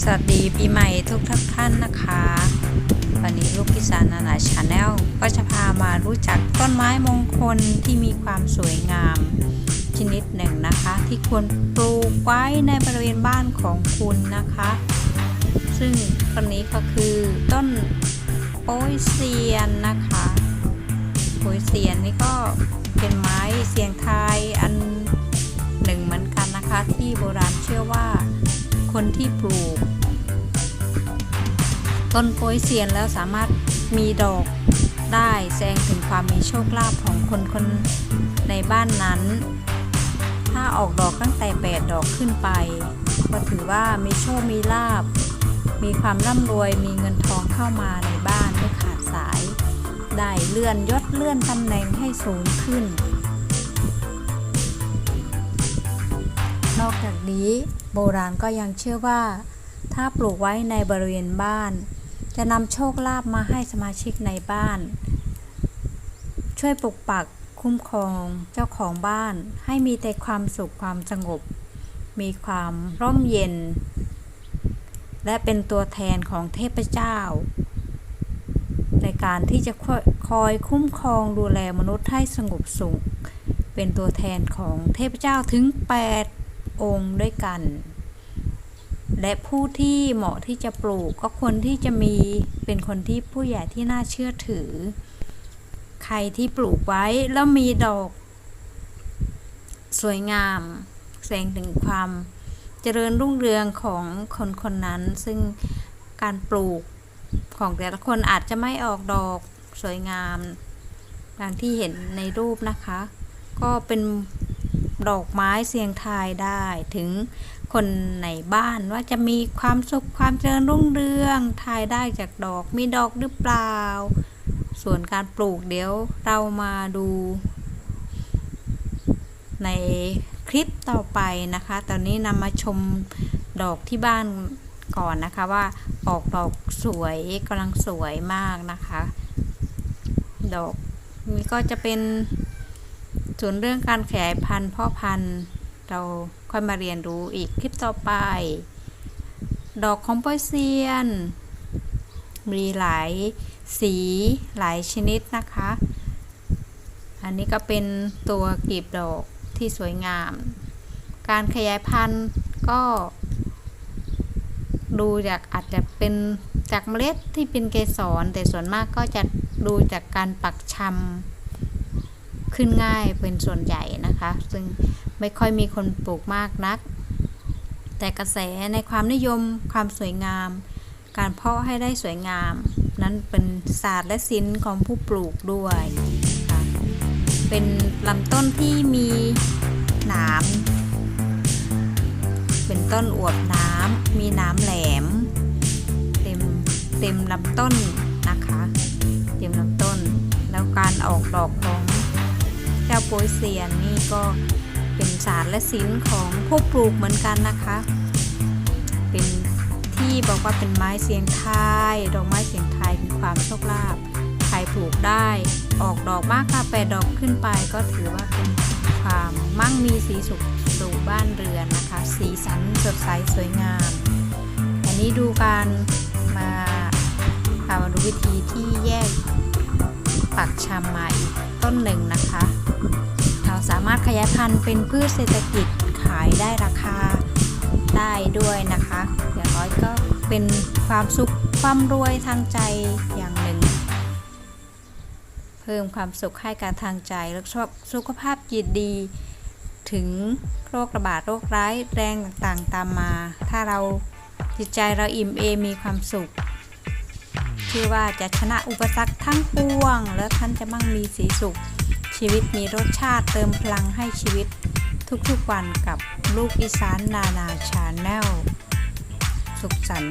สวัสดีปีใหม่ทุกทุกท่านนะคะ วันนี้ลูกพิสานานาชาแนลก็จะพามารู้จักต้นไม้มงคลที่มีความสวยงาม ชนิดหนึ่งนะคะ ที่ควรปลูกไว้ในบริเวณบ้านของคุณนะคะ ซึ่งต้นนี้ก็คือต้นโป้ยเซียนนะคะโป้ยเซียนนี่ก็เป็นไม้เสียงไทยอันหนึ่งเหมือนกันนะคะ ที่โบราณเชื่อว่า คนที่ปลูก ต้นโป้ยเซียนแล้วสามารถมีดอกได้แสดงถึงความมีโชคลาภของคนคนในบ้านนั้น ถ้าออกดอกตั้งแต่ 8 ดอกขึ้นไป ก็ถือว่ามีโชค มีลาบ มีความร่ำรวย มีเงินทองเข้ามาในบ้านไม่ขาดสาย ได้เลื่อนยศเลื่อนตำแหน่งให้สูงขึ้น นอกจากนี้ โบราณก็ยังเชื่อว่า ถ้าปลูกไว้ในบริเวณบ้าน จะนำโชคลาภมาให้สมาชิกในบ้าน ช่วยปกปักคุ้มครองเจ้าของบ้านให้มีแต่ความสุขความสงบ มีความร่มเย็น และเป็นตัวแทนของเทพเจ้า ในการที่จะคอยคุ้มครองดูแลมนุษย์ให้สงบสุข เป็นตัวแทนของเทพเจ้าถึง 8 องค์ด้วยกัน และผู้ที่เหมาะที่จะปลูกก็ควรที่จะมีเป็นคนที่ผู้ใหญ่ที่น่าเชื่อถือ ใครที่ปลูกไว้แล้วมีดอก สวยงามแสดงถึงความเจริญรุ่งเรืองของคนคนนั้น ซึ่งการปลูกของแต่ละคนอาจจะไม่ออกดอกสวยงามดังที่เห็นในรูปนะคะ ก็เป็น ดอกไม้เสียงทายได้ถึงคนในบ้านว่าจะมีความสุขความเจริญรุ่งเรืองทายได้จากดอกมีดอกหรือเปล่า ส่วนการปลูกเดี๋ยวเรามาดู ในคลิปต่อไปนะคะ ตอนนี้นำมาชมดอกที่บ้านก่อนนะคะว่าออกดอกสวยกำลังสวยมากนะคะ ดอกนี้ก็จะเป็น ส่วนเรื่องการขยายพันธุ์พ่อพันธุ์เราค่อยมาเรียนรู้อีกคลิปต่อไป ดอกของโปอยเซียน มีหลายสีหลายชนิดนะคะ อันนี้ก็เป็นตัวกลีบดอกที่สวยงาม การขยายพันธุ์ก็ ดูจากอาจจะเป็นจากเมล็ดที่เป็นเกสรแต่ส่วนมากก็จะดูจากการปักชำ ขึ้นง่ายเป็นส่วนใหญ่นะคะ ซึ่งไม่ค่อยมีคนปลูกมากนัก แต่กระแสในความนิยมความสวยงาม การเพาะให้ได้สวยงาม นั้นเป็นศาสตร์และศิลป์ของผู้ปลูกด้วยค่ะเป็นลำต้นที่มีหนามเป็นต้นอวบน้ำมีน้ำแหล โปยเซียนนี่ก็เป็นศาสตร์และศิลป์ของผู้ปลูกเหมือนกันนะคะ เป็นที่บอกว่าเป็นไม้เสียงไทยดอกไม้เสียงไทยมีความโชคลาภใครปลูกได้ ออกดอกมากค่ะแปดดอกขึ้นไปก็ถือว่าเป็นความมั่งมีสีสุขสู่บ้านเรือนนะคะ สีสันสดใสสวยงาม อันนี้ดูการมาพามาดูวิธีที่แยกปักชำมาอีกต้นหนึ่งนะคะ สามารถขยายพันธุ์เป็นพืชเศรษฐกิจขายได้ราคาได้ด้วยนะคะอย่างน้อยก็เป็นความสุขความรวยทางใจอย่างหนึ่ง เพิ่มความสุขให้การทางใจแล้วชอบสุขภาพจิตดี ถึงโรคระบาดโรคร้ายแรงต่างๆตามมา ถ้าเราจิตใจเราอิ่มเอมมีความสุขเชื่อว่าจะชนะอุปสรรคทั้งปวง แล้วท่านจะมั่งมีสีสุข ชีวิตมีรสชาติเติมพลังให้ชีวิตทุกๆวันกับลูกอีสานนานาชาแนล สุขสันต์